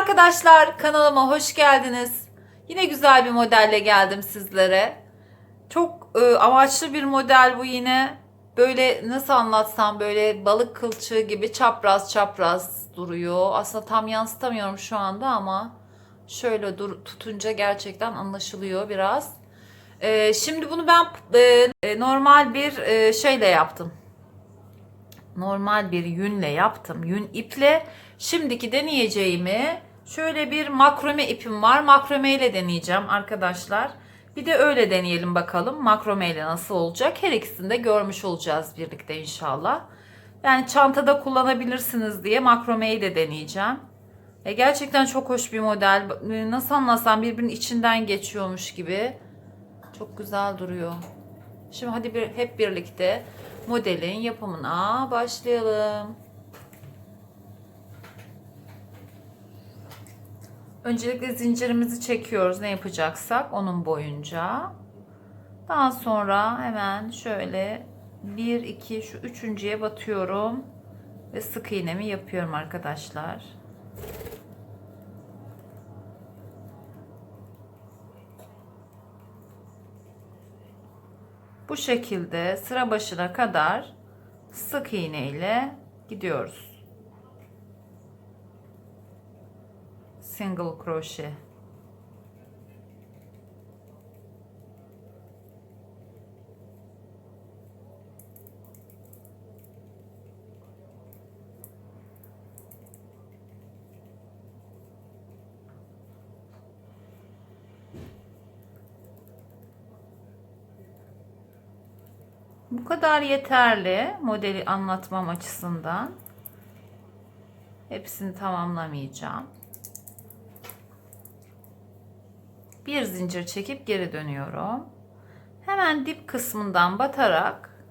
arkadaşlar kanalıma hoş geldiniz. Yine güzel bir modelle geldim sizlere. Çok e, amaçlı bir model bu yine. Böyle nasıl anlatsam böyle balık kılçığı gibi çapraz çapraz duruyor. Aslında tam yansıtamıyorum şu anda ama şöyle dur, tutunca gerçekten anlaşılıyor biraz. E, şimdi bunu ben e, e, normal bir e, şeyle yaptım normal bir yünle yaptım. Yün iple. Şimdiki deneyeceğimi şöyle bir makrome ipim var. Makrome ile deneyeceğim arkadaşlar. Bir de öyle deneyelim bakalım makrome ile nasıl olacak. Her ikisini de görmüş olacağız birlikte inşallah. Yani çantada kullanabilirsiniz diye makromeyi de deneyeceğim. E gerçekten çok hoş bir model. Nasıl anlatsam birbirinin içinden geçiyormuş gibi. Çok güzel duruyor. Şimdi hadi bir, hep birlikte modelin yapımına başlayalım. Öncelikle zincirimizi çekiyoruz ne yapacaksak onun boyunca. Daha sonra hemen şöyle 1 2 şu üçüncüye batıyorum ve sık iğnemi yapıyorum arkadaşlar. Bu şekilde sıra başına kadar sık iğne ile gidiyoruz. Single crochet. Bu kadar yeterli modeli anlatmam açısından. Hepsini tamamlamayacağım. Bir zincir çekip geri dönüyorum. Hemen dip kısmından batarak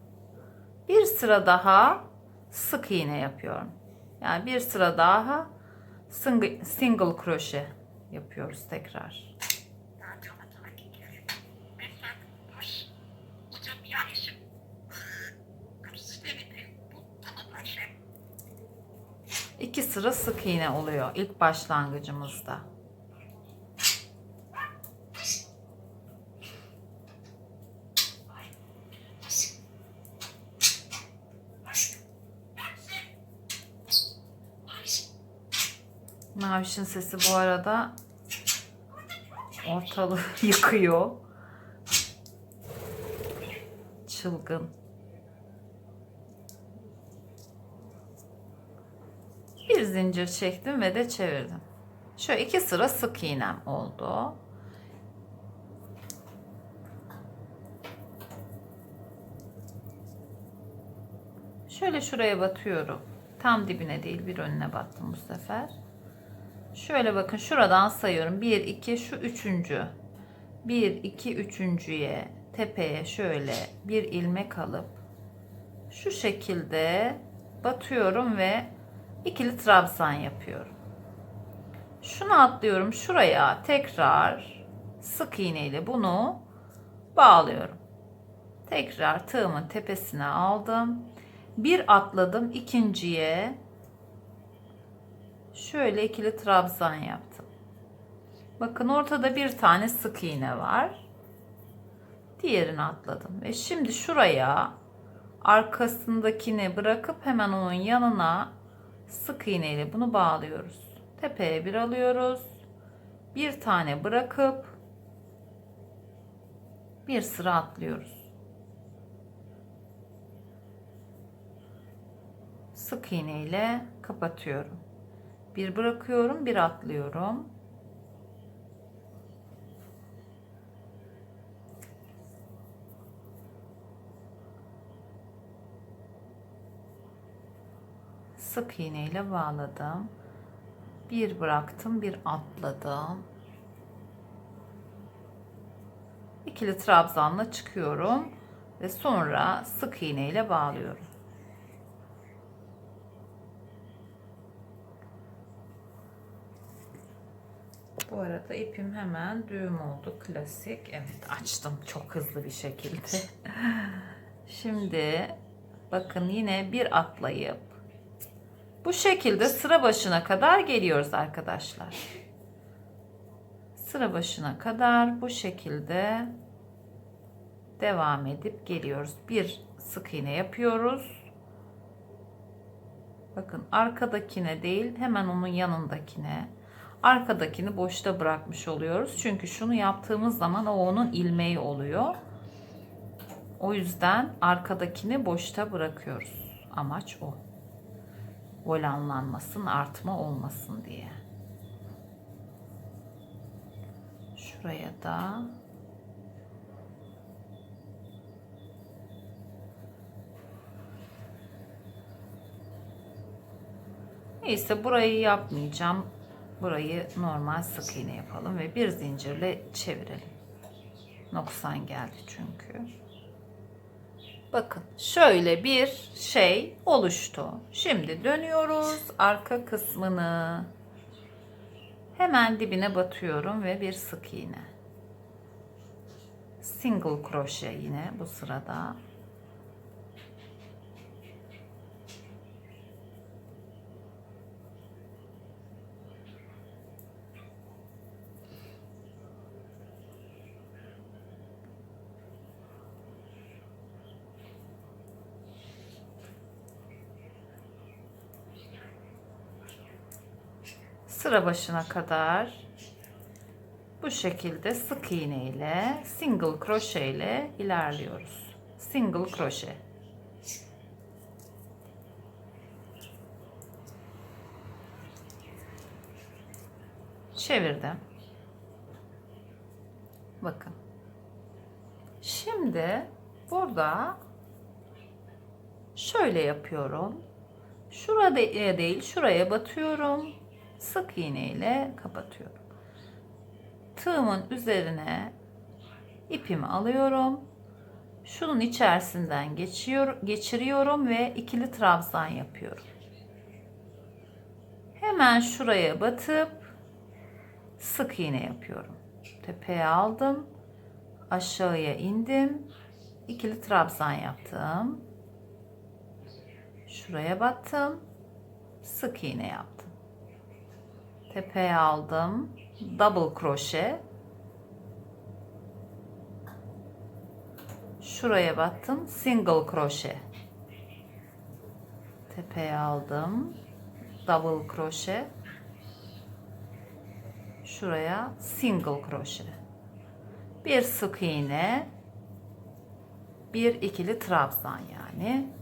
bir sıra daha sık iğne yapıyorum. Yani bir sıra daha single, single crochet yapıyoruz tekrar. İki sıra sık iğne oluyor ilk başlangıcımızda. Maviş'in sesi bu arada ortalığı yıkıyor. Çılgın. Bir zincir çektim ve de çevirdim. Şöyle iki sıra sık iğnem oldu. Şöyle şuraya batıyorum. Tam dibine değil bir önüne battım bu sefer. Şöyle bakın şuradan sayıyorum. 1, 2, şu üçüncü. 1, 2, üçüncüye tepeye şöyle bir ilmek alıp şu şekilde batıyorum ve ikili trabzan yapıyorum. Şunu atlıyorum şuraya tekrar sık iğne ile bunu bağlıyorum. Tekrar tığımın tepesine aldım. Bir atladım ikinciye şöyle ikili trabzan yaptım. Bakın ortada bir tane sık iğne var. Diğerini atladım ve şimdi şuraya arkasındakini bırakıp hemen onun yanına sık iğne ile bunu bağlıyoruz. Tepeye bir alıyoruz. Bir tane bırakıp bir sıra atlıyoruz. Sık iğne ile kapatıyorum. Bir bırakıyorum, bir atlıyorum. Sık iğne ile bağladım. Bir bıraktım, bir atladım. İkili trabzanla çıkıyorum ve sonra sık iğne ile bağlıyorum. Bu arada ipim hemen düğüm oldu. Klasik. Evet açtım çok hızlı bir şekilde. Şimdi bakın yine bir atlayıp Bu şekilde sıra başına kadar geliyoruz arkadaşlar. Sıra başına kadar bu şekilde devam edip geliyoruz. Bir sık iğne yapıyoruz. Bakın arkadakine değil hemen onun yanındakine. Arkadakini boşta bırakmış oluyoruz. Çünkü şunu yaptığımız zaman o onun ilmeği oluyor. O yüzden arkadakini boşta bırakıyoruz. Amaç o. Volanlanmasın, artma olmasın diye. Şuraya da Neyse burayı yapmayacağım. Burayı normal sık iğne yapalım ve bir zincirle çevirelim. Noksan geldi çünkü. Bakın şöyle bir şey oluştu. Şimdi dönüyoruz arka kısmını. Hemen dibine batıyorum ve bir sık iğne. Single kroşe yine bu sırada. Sıra başına kadar bu şekilde sık iğne ile single kroşe ile ilerliyoruz. Single kroşe. Çevirdim. Bakın. Şimdi burada şöyle yapıyorum. Şurada değil, şuraya batıyorum sık iğne ile kapatıyorum. Tığımın üzerine ipimi alıyorum. Şunun içerisinden geçiyor, geçiriyorum ve ikili trabzan yapıyorum. Hemen şuraya batıp sık iğne yapıyorum. Tepeye aldım. Aşağıya indim. ikili trabzan yaptım. Şuraya battım. Sık iğne yaptım tepeye aldım. Double kroşe şuraya battım single kroşe tepeye aldım. Double kroşe şuraya single kroşe bir sık iğne. Bir ikili trabzan yani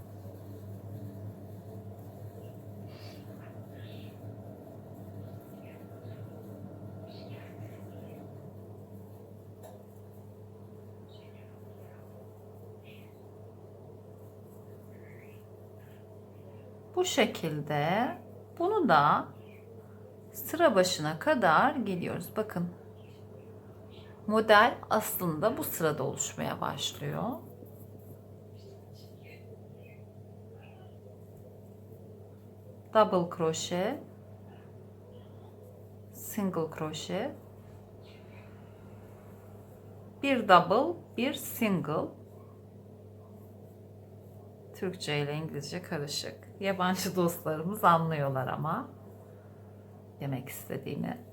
şekilde bunu da sıra başına kadar geliyoruz. Bakın model aslında bu sırada oluşmaya başlıyor. Double kroşe, single kroşe, bir double, bir single. Türkçe ile İngilizce karışık. Yabancı dostlarımız anlıyorlar ama demek istediğimi.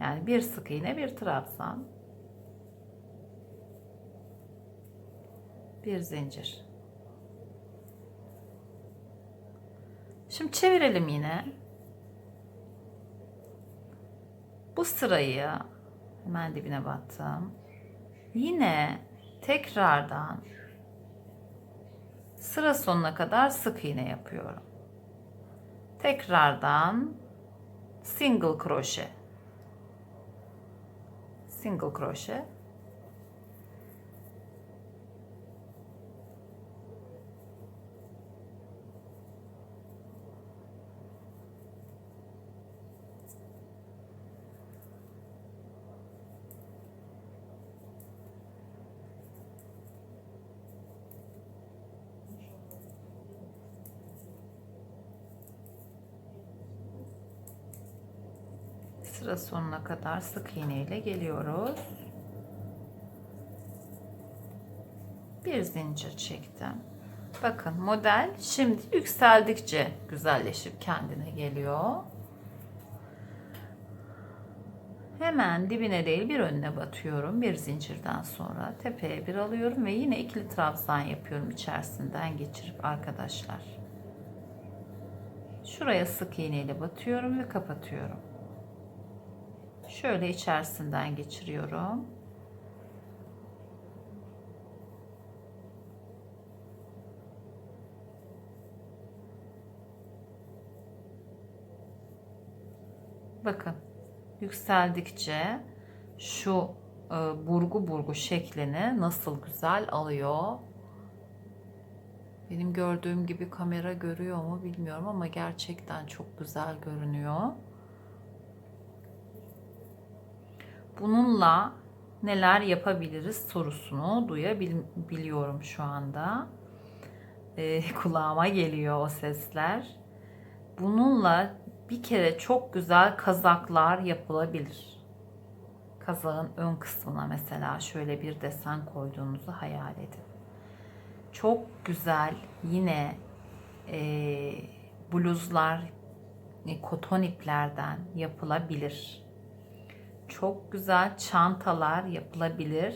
Yani bir sık iğne, bir trabzan. Bir zincir. Şimdi çevirelim yine. Bu sırayı hemen dibine battım. Yine tekrardan sıra sonuna kadar sık iğne yapıyorum. Tekrardan single kroşe. Single kroşe. Sıra sonuna kadar sık iğne ile geliyoruz. Bir zincir çektim. Bakın model şimdi yükseldikçe güzelleşip kendine geliyor. Hemen dibine değil bir önüne batıyorum. Bir zincirden sonra tepeye bir alıyorum ve yine ikili trabzan yapıyorum içerisinden geçirip arkadaşlar. Şuraya sık iğneyle batıyorum ve kapatıyorum. Şöyle içerisinden geçiriyorum. Bakın yükseldikçe şu e, burgu burgu şeklini nasıl güzel alıyor. Benim gördüğüm gibi kamera görüyor mu bilmiyorum ama gerçekten çok güzel görünüyor. Bununla neler yapabiliriz sorusunu duyabiliyorum şu anda. E, kulağıma geliyor o sesler. Bununla bir kere çok güzel kazaklar yapılabilir. Kazağın ön kısmına mesela şöyle bir desen koyduğunuzu hayal edin. Çok güzel yine e, bluzlar e, koton iplerden yapılabilir. Çok güzel çantalar yapılabilir.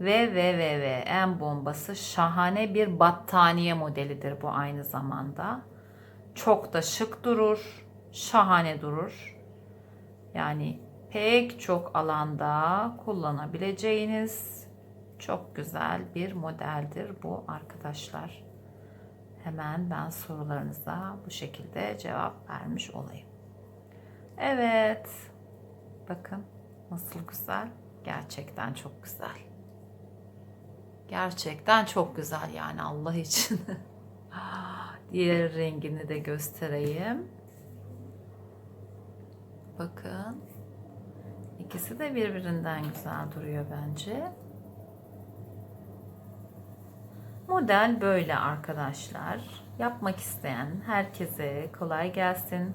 Ve ve ve ve en bombası şahane bir battaniye modelidir bu aynı zamanda. Çok da şık durur şahane durur. Yani pek çok alanda kullanabileceğiniz çok güzel bir modeldir bu arkadaşlar. Hemen ben sorularınıza bu şekilde cevap vermiş olayım. Evet. Bakın nasıl güzel. Gerçekten çok güzel. Gerçekten çok güzel yani Allah için. Diğer rengini de göstereyim. Bakın. İkisi de birbirinden güzel duruyor bence. Model böyle arkadaşlar. Yapmak isteyen herkese kolay gelsin.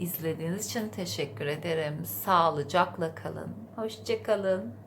İzlediğiniz için teşekkür ederim. Sağlıcakla kalın. Hoşçakalın.